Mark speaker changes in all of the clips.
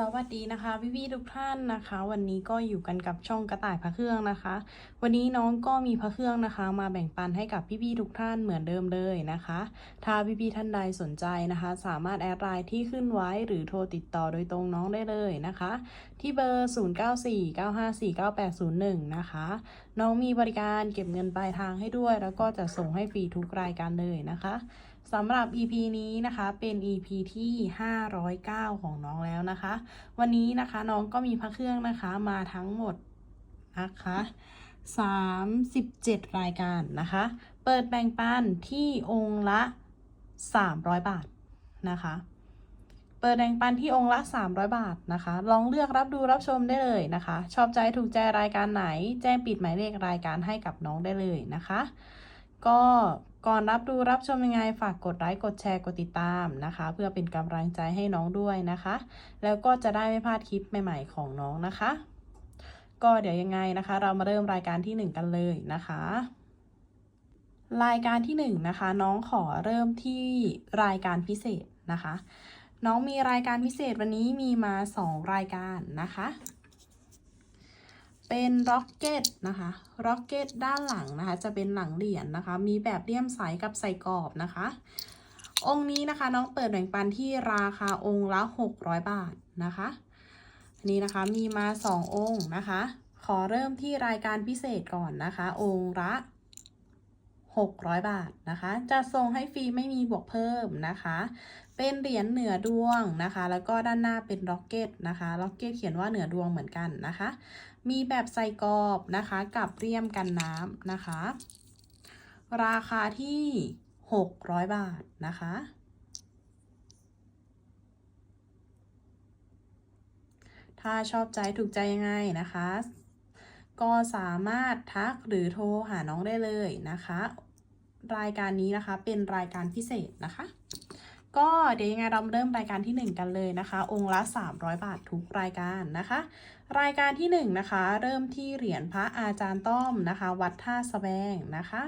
Speaker 1: สวัสดีนะคะพี่พี่ๆทุกท่านนะคะ วันนี้ก็อยู่กันกับช่องกระต่ายพระเครื่องนะคะ วันนี้น้องก็มีพระเครื่องนะคะ มาแบ่งปันให้กับพี่พี่ๆทุกท่านเหมือนเดิมเลยนะคะ ถ้าพี่พี่ๆท่านใดสนใจนะคะ สามารถแอดไลน์ที่ขึ้นไว้หรือโทรติดต่อโดยตรงน้องได้เลยนะคะ ที่เบอร์ 0949549801 นะคะ น้องมีบริการเก็บเงินปลายทางให้ด้วย แล้วก็จะส่งให้ฟรีทุกรายการเลยนะคะ สำหรับ EP นี้นะคะเป็น EP ที่ 509 ของน้องแล้วนะคะ วันนี้นะคะน้องก็มีพระเครื่องนะคะมาทั้งหมดนะคะ37 รายการนะคะ เปิดแบ่งปันที่องค์ละ 300 บาทนะคะ เปิดแบ่งปันที่องค์ละ 300 บาทนะคะ ลองเลือกรับดูรับชมได้เลยนะคะ ชอบใจถูกใจรายการไหน แจ้งปิดหมายเลขรายการให้กับน้องได้เลยนะคะ ก็ ก่อนรับดูรับชมยังไงฝากกดไลค์กดแชร์กดติดตามนะคะ เพื่อเป็นกำลังใจให้น้องด้วยนะคะ แล้วก็จะได้ไม่พลาดคลิปใหม่ๆของน้องนะคะ ก็เดี๋ยวยังไงนะคะ เรามาเริ่มรายการที่หนึ่งกันเลยนะคะ รายการที่หนึ่งนะคะ น้องขอเริ่มที่รายการพิเศษนะคะ น้องมีรายการพิเศษวันนี้มีมาสองรายการนะคะ เป็นร็อกเก็ตนะคะร็อกเก็ตด้านหลังนะคะ จะเป็นหลังเหรียญนะคะ มีแบบเลี่ยมใสกับใส่กรอบนะคะ องค์นี้นะคะน้องเปิดแบ่งปันที่ราคาองค์ละ 600 บาทนะคะอันนี้นะคะมีมา 2 องค์นะคะ ขอเริ่มที่รายการพิเศษก่อนนะคะ องค์ละ600 บาทนะคะ จะส่งให้ฟรีไม่มีบวกเพิ่มนะคะ เป็นเหรียญเหนือดวงนะคะ แล้วก็ด้านหน้าเป็นร็อกเก็ตนะคะ ร็อกเก็ตเขียนว่าเหนือดวงเหมือนกันนะคะ มีแบบใส่กรอบนะคะกับเรียมกันน้ำนะคะ ราคาที่ 600 บาทนะคะ ถ้าชอบใจถูกใจยังไงนะคะ ก็สามารถทักหรือโทรหาน้องได้เลยนะคะ รายการนี้นะคะเป็นรายการพิเศษนะคะ ก็เดี๋ยวยังไงเราเริ่มรายการที่ 1 กันเลยนะคะ องค์ละ 300 บาททุกรายการนะคะ รายการที่ 1 นะคะ เริ่มที่เหรียญพระอาจารย์ต้อมนะคะ วัดท่าสะแบงนะคะ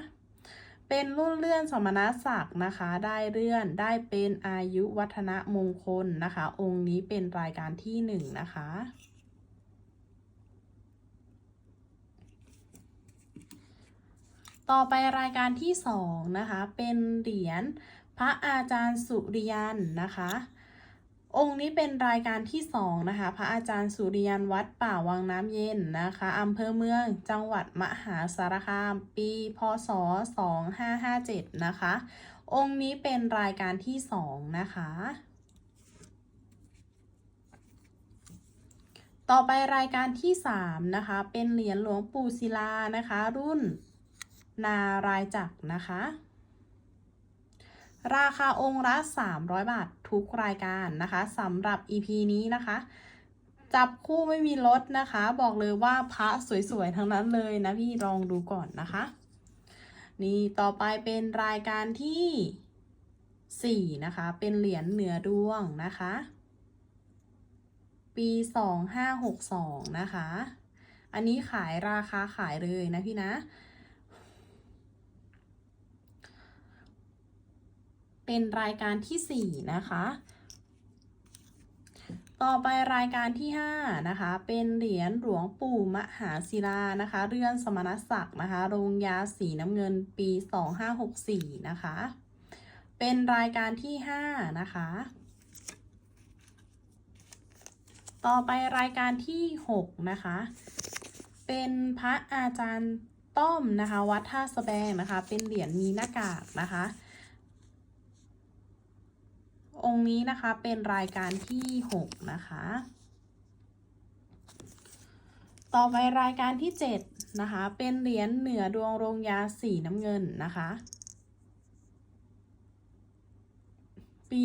Speaker 1: เป็นรุ่นเลื่อนสมณศักดิ์นะคะ ได้เลื่อนได้เป็นอายุวัฒนมงคลนะคะ องค์นี้เป็นรายการที่ 1 นะคะต่อไปรายการที่ 2 นะคะ เป็นเหรียญ พระอาจารย์สุริยันนะคะ องค์นี้เป็นรายการที่2นะคะ พระอาจารย์สุริยันวัดป่าวังน้ำเย็นนะคะอำเภอเมืองจังหวัดมหาสารคาม ปีพศ 2557 นะคะ องค์นี้เป็นรายการที่2นะคะต่อไปรายการที่ 3 นะคะ เป็นเหรียญหลวงปู่ศิลานะคะ รุ่นนารายจักรนะคะ ราคาองค์ละ 300 บาททุกรายการนะคะสำหรับ EP นี้นะคะ จับคู่ไม่มีลดนะคะ บอกเลยว่าพระสวยๆ ทั้งนั้นเลยนะพี่ลองดูก่อนนะคะ นี่ต่อไปเป็นรายการที่ 4 นะคะ เป็นเหรียญเหนือดวงนะคะ ปี 2562 นะคะ อันนี้ขายราคาขายเลยนะพี่นะ เป็นรายการที่ 4 นะคะ ต่อไปรายการที่ 5 นะคะ เป็นเหรียญหลวงปู่มหาศิลานะคะ เรือนสมณศักดิ์นะคะ โรงยาสีน้ำเงินปี 2564 นะคะ เป็นรายการที่ 5 นะคะ ต่อไปรายการที่ 6 นะคะ เป็นพระอาจารย์ต้อมนะคะ วัดท่าสะแบงนะคะ เป็นเหรียญมีหน้ากากนะคะ องค์นี้นะคะเป็นรายการที่ 6 นะคะ ต่อไปรายการที่ 7 นะคะ เป็นเหรียญเหนือดวงโรงยาสีน้ำเงินนะคะ ปี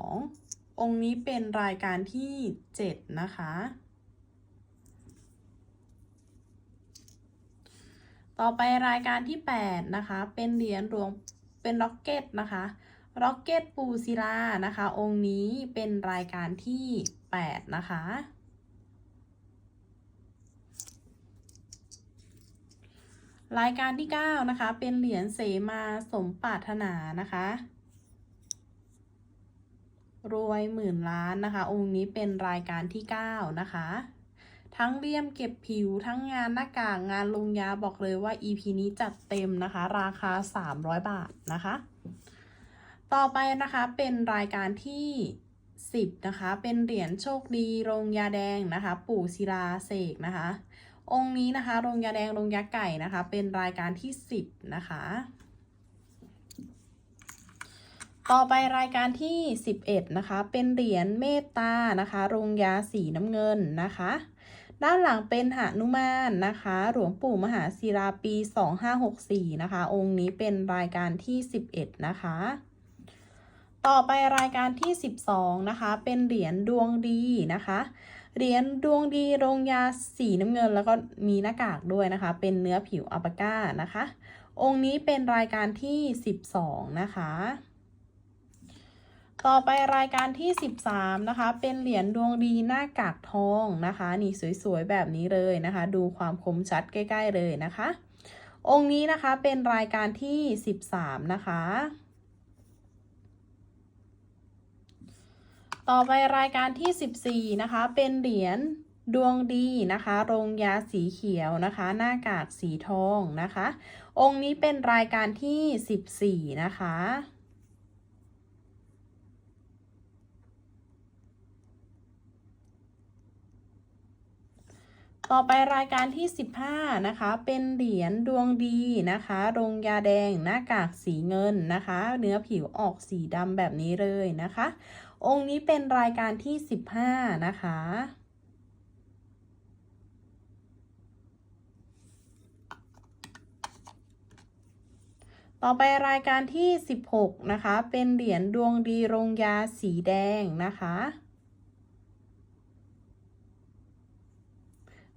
Speaker 1: 2562 องค์นี้เป็นรายการที่ 7 นะคะต่อไปรายการที่ 8 นะคะ เป็นเหรียญหลวงเป็นล็อกเก็ตนะคะ ร็อกเก็ตปูศิลานะคะ องค์นี้เป็นรายการที่ 8 นะคะ รายการที่ 9 นะคะ เป็นเหรียญเสมาสมปรารถนานะคะ รวยหมื่นล้านนะคะ องค์นี้เป็นรายการที่ 9 นะคะ ทั้งเลี่ยมเก็บผิวทั้งงานหน้ากากงานลงยาบอกเลยว่า EP นี้จัดเต็มนะคะ ราคา 300 บาทนะคะ ต่อไปนะคะเป็นรายการที่ 10 นะคะ เป็นเหรียญโชคดีโรงยาแดงนะคะ ปู่ศิลาเสกนะคะ องค์นี้นะคะโรงยาแดงโรงยาไก่นะคะ เป็นรายการที่ 10 นะคะ ต่อไปรายการที่ 11 นะคะ เป็นเหรียญเมตตานะคะโรงยาสีน้ำเงินนะคะด้านหลังเป็นหานุมานนะคะ หลวงปู่มหาศิลาปี 2564 นะคะ องค์นี้เป็นรายการที่ 11 นะคะ ต่อไปรายการที่ 12 นะคะ เป็นเหรียญดวงดีนะคะ เหรียญดวงดีโรงยาสีน้ำเงิน แล้วก็มีหน้ากากด้วยนะคะ เป็นเนื้อผิวอัปาก้านะคะ องค์นี้เป็นรายการที่ 12 นะคะ ต่อไปรายการที่ 13 นะคะ เป็นเหรียญดวงดีหน้ากากทองนะคะ นี่สวยๆแบบนี้เลยนะคะ ดูความคมชัดใกล้ ๆ เลยนะคะ องค์นี้นะคะเป็นรายการที่ 13 นะคะ ต่อไปรายการที่ 14 นะคะ เป็นเหรียญดวงดีนะคะ โรงยาสีเขียวนะคะ หน้ากากสีทองนะคะ องค์นี้เป็นรายการที่ 14 นะคะต่อไปรายการที่ 15 นะคะ เป็นเหรียญดวงดีนะคะ โรงยาแดงหน้ากากสีเงินนะคะ เนื้อผิวออกสีดำแบบนี้เลยนะคะ องค์นี้เป็นรายการที่ 15 นะคะ ต่อไปรายการที่ 16 นะคะ เป็นเหรียญดวงดีโรงยาสีแดงนะคะ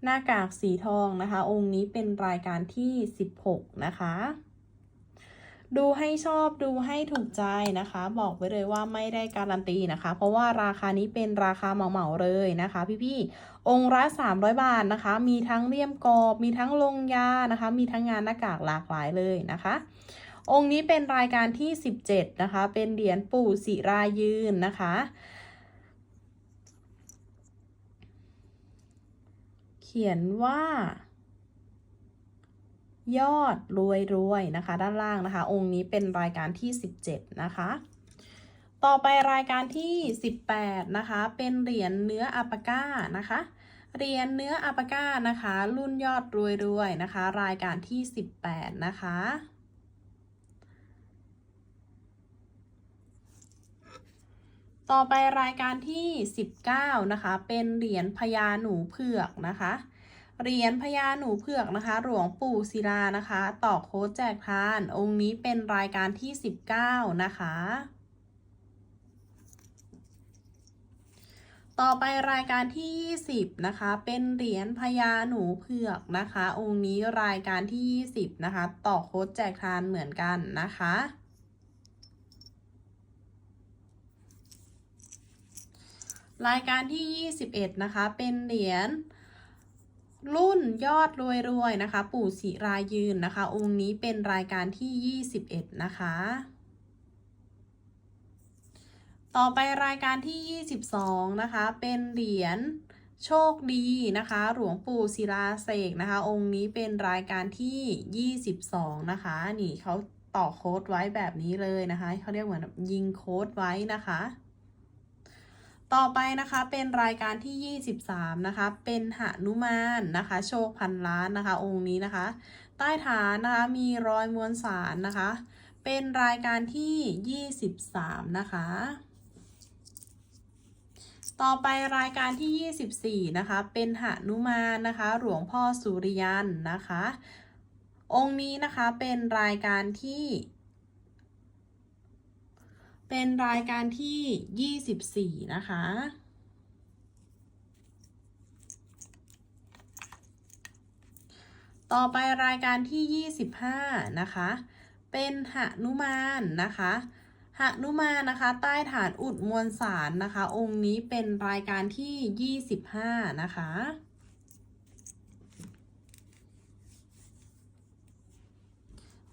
Speaker 1: หน้ากากสีทองนะคะ องค์นี้เป็นรายการที่ 16 นะคะ ดูให้ชอบดูให้ถูกใจนะคะ บอกไว้เลยว่าไม่ได้การันตีนะคะ เพราะว่าราคานี้เป็นราคาเหมาๆเลยนะคะ พี่ๆองค์ละ300 บาทนะคะ มีทั้งเลี่ยมกรอบมีทั้งลงยานะคะ มีทั้งงานหน้ากากหลากหลายเลยนะคะ องค์นี้เป็นรายการที่ 17 นะคะ เป็นเหรียญปู่ศิรายืนนะคะเขียนว่า ยอดรวยรวยนะคะ ด้านล่างนะคะ องค์นี้เป็นรายการที่ 17 นะคะ ต่อไปรายการที่ 18 นะคะ เป็นเหรียญเนื้ออัปาก้านะคะเหรียญเนื้ออัปาก้านะคะ รุ่นยอดรวยรวยนะคะ รายการที่ 18 นะคะต่อไปรายการที่ 19 นะคะ เป็นเหรียญพญาหนูเผือกนะคะ เหรียญพญาหนูเผือกนะคะ หลวงปู่ศิลานะคะ ต่อโค้ดแจกทาน องค์นี้เป็นรายการที่ 19 นะคะ ต่อไปรายการที่ 20 นะคะ เป็นเหรียญพญาหนูเผือกนะคะ องค์นี้รายการที่ 20 นะคะ ต่อโค้ดแจกทานเหมือนกันนะคะรายการที่ 21 นะคะ เป็นเหรียญ รุ่นยอดรวยรวยนะคะ ปู่ศิรายืนนะคะ องค์นี้เป็นรายการที่ 21 นะคะ ต่อไปรายการที่ 22 นะคะ เป็นเหรียญโชคดีนะคะ หลวงปู่ศิลาเสกนะคะ องค์นี้เป็นรายการที่ 22 นะคะ นี่เขาต่อโค้ดไว้แบบนี้เลยนะคะเขาเรียกเหมือนยิงโค้ดไว้นะคะ ต่อไปนะคะเป็นรายการที่ 23 นะคะ เป็นหนุมานนะคะ โชคพันล้านนะคะ องค์นี้นะคะ ใต้ฐานนะคะมีรอยมวลสารนะคะ เป็นรายการที่ 23 นะคะ ต่อไปรายการที่ 24 นะคะ เป็นหนุมานนะคะ หลวงพ่อสุริยันนะคะ องค์นี้นะคะเป็นรายการที่ เป็นรายการที่ 24 นะคะ ต่อไปรายการที่ 25 นะคะ เป็นหนุมานนะคะหนุมานนะคะ ใต้ฐานอุดมวลสารนะคะ องค์นี้เป็นรายการที่ 25 นะคะ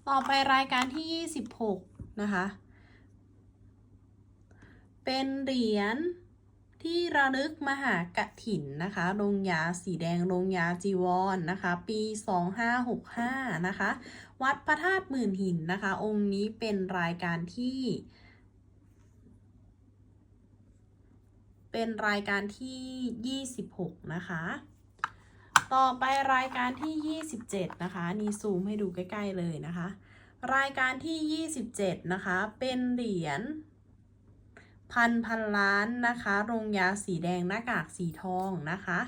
Speaker 1: ต่อไปรายการที่ 26 นะคะ เป็นเหรียญที่ระลึกมหากถินนะคะโรงยาสีแดงโรงยาจีวรนนะคะ ปี 2565 นะคะ วัดพระธาตุหมื่นหินนะคะ องค์นี้เป็นรายการที่ เป็นรายการที่ 26 นะคะ ต่อไปรายการที่ 27 นะคะ นี่ซูมให้ดูใกล้ ๆ เลยนะคะ รายการที่ 27 นะคะ เป็นเหรียญ พันพันล้านนะคะโรงยาสีแดงหน้ากากสีทองนะคะ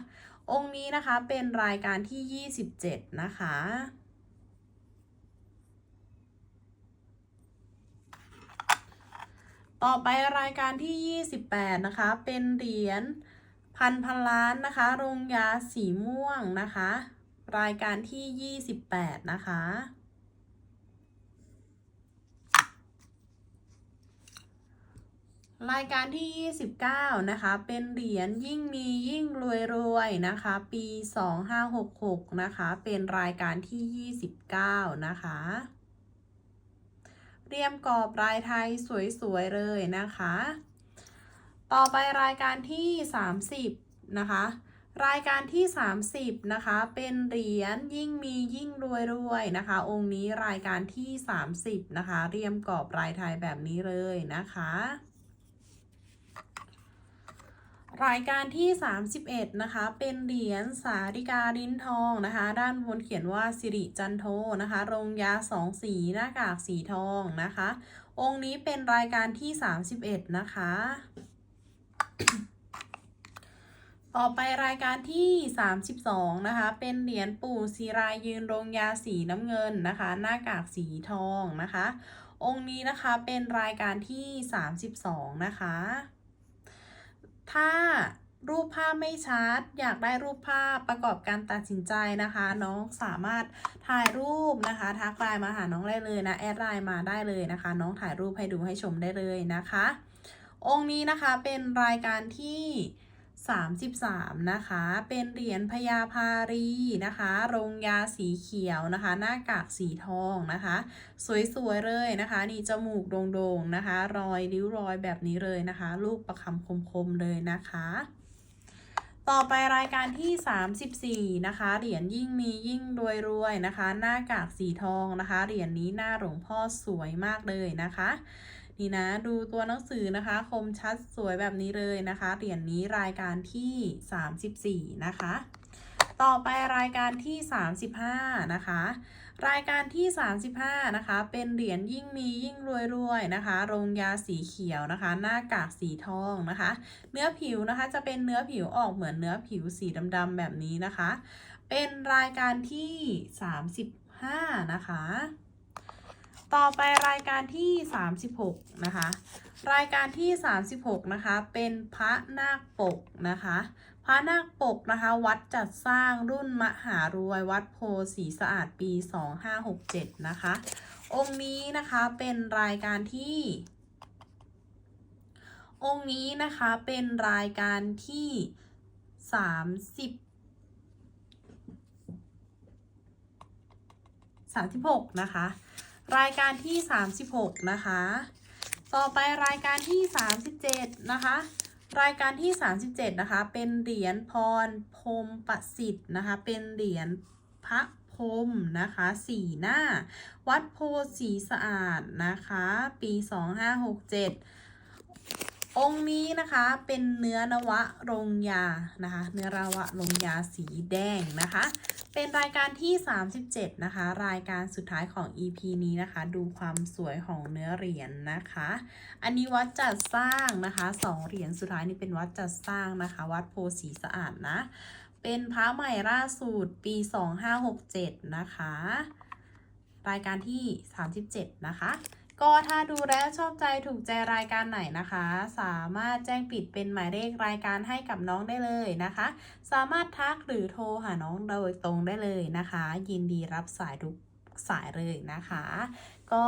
Speaker 1: องค์นี้นะคะเป็นรายการที่ 27 นะคะต่อไปรายการที่ 28 นะคะ เป็นเหรียญพันพันล้านนะคะ โรงยาสีม่วงนะคะ รายการที่ 28 นะคะ รายการที่ 29 นะคะ เป็นเหรียญยิ่งมียิ่งรวยรวยนะคะ ปี 2566 นะคะ เป็นรายการที่ 29 นะคะ เรียมกรอบลายไทยสวยๆ เลยนะคะ ต่อไปรายการที่ 30 นะคะ รายการที่ 30 นะคะ เป็นเหรียญยิ่งมียิ่งรวยรวยนะคะ องค์นี้รายการที่ 30 นะคะ เรียมกรอบลายไทยแบบนี้เลยนะคะ รายการที่ 31 นะคะ เป็นเหรียญสาริกาลิ้นทองนะคะ ด้านบนเขียนว่าสิริจันโทนะคะ โรงยาสองสีหน้ากากสีทองนะคะ องค์นี้เป็นรายการที่ 31 นะคะ ต่อไปรายการที่ 32 นะคะ เป็นเหรียญปู่ศิรายยืนโรงยาสีน้ำเงินนะคะ หน้ากากสีทองนะคะ องค์นี้นะคะเป็นรายการที่ 32 นะคะ ถ้ารูปภาพไม่ชัด อยากได้รูปภาพประกอบการตัดสินใจนะคะ น้องสามารถถ่ายรูปนะคะทักไลน์มาหาน้องได้เลยนะแอดไลน์มาได้เลยนะคะ น้องถ่ายรูปให้ดูให้ชมได้เลยนะคะ องค์นี้นะคะเป็นรายการที่ 33 นะคะ เป็นเหรียญพญาพารีนะคะ โรงยาสีเขียวนะคะ หน้ากากสีทองนะคะ สวยๆเลยนะคะ นี่จมูกโด่งๆนะคะ รอยริ้วรอยแบบนี้เลยนะคะ ลูกประคำคมๆเลยนะคะ ต่อไปรายการที่ 34 นะคะ เหรียญยิ่งมียิ่งรวยรวยๆนะคะ หน้ากากสีทองนะคะ เหรียญนี้หน้าหลวงพ่อสวยมากเลยนะคะ นี่นะดูตัวหนังสือนะคะ คมชัดสวยแบบนี้เลยนะคะเหรียญนี้รายการที่ 34 นะคะ ต่อไปรายการที่ 35 นะคะ รายการที่ 35 นะคะ เป็นเหรียญยิ่งมียิ่งรวยรวยๆนะคะโรงยาสีเขียวนะคะ หน้ากากสีทองนะคะ เนื้อผิวนะคะจะเป็นเนื้อผิวออกเหมือนเนื้อผิวสีดำๆแบบนี้นะคะ เป็นรายการที่ 35 นะคะ ต่อไปรายการที่ 36 นะคะ รายการที่ 36 นะคะ เป็นพระนาคปกนะคะ พระนาคปกนะคะ วัดจัดสร้างรุ่นมหารวยวัดโพสีสะอาดปี 2567 นะคะ องค์นี้นะคะเป็นรายการที่ องค์นี้นะคะเป็นรายการที่ 30 36 นะคะ รายการที่ 36 นะคะ ต่อไปรายการที่ 37 นะคะ รายการที่ 37 นะคะ เป็นเหรียญพรพรมประสิทธิ์นะคะ เป็นเหรียญพระพรมนะคะสีหน้า วัดโพสีสะอาดนะคะ ปี 2567 องค์นี้นะคะเป็นเนื้อนวะรงยานะคะ เนื้อนวะรงยาสีแดงนะคะ เป็นรายการที่ 37 นะคะ รายการสุดท้ายของ EP นี้นะคะ ดูความสวยของเนื้อเหรียญนะคะ อันนี้วัดจัดสร้างนะคะสองเหรียญสุดท้ายนี่เป็นวัดจัดสร้างนะคะ วัดโพสีสะอาดนะ เป็นพระใหม่ล่าสุดปี 2567 นะคะ รายการที่ 37 นะคะ ก็ถ้าดูแล้วชอบใจถูกใจรายการไหนนะคะ สามารถแจ้งปิดเป็นหมายเลขรายการให้กับน้องได้เลยนะคะ สามารถทักหรือโทรหาน้องโดยตรงได้เลยนะคะ ยินดีรับสายทุกสายเลยนะคะ ก็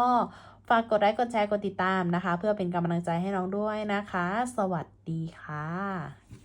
Speaker 1: ฝากกดไลค์กดแชร์กดติดตามนะคะ เพื่อเป็นกำลังใจให้น้องด้วยนะคะ สวัสดีค่ะ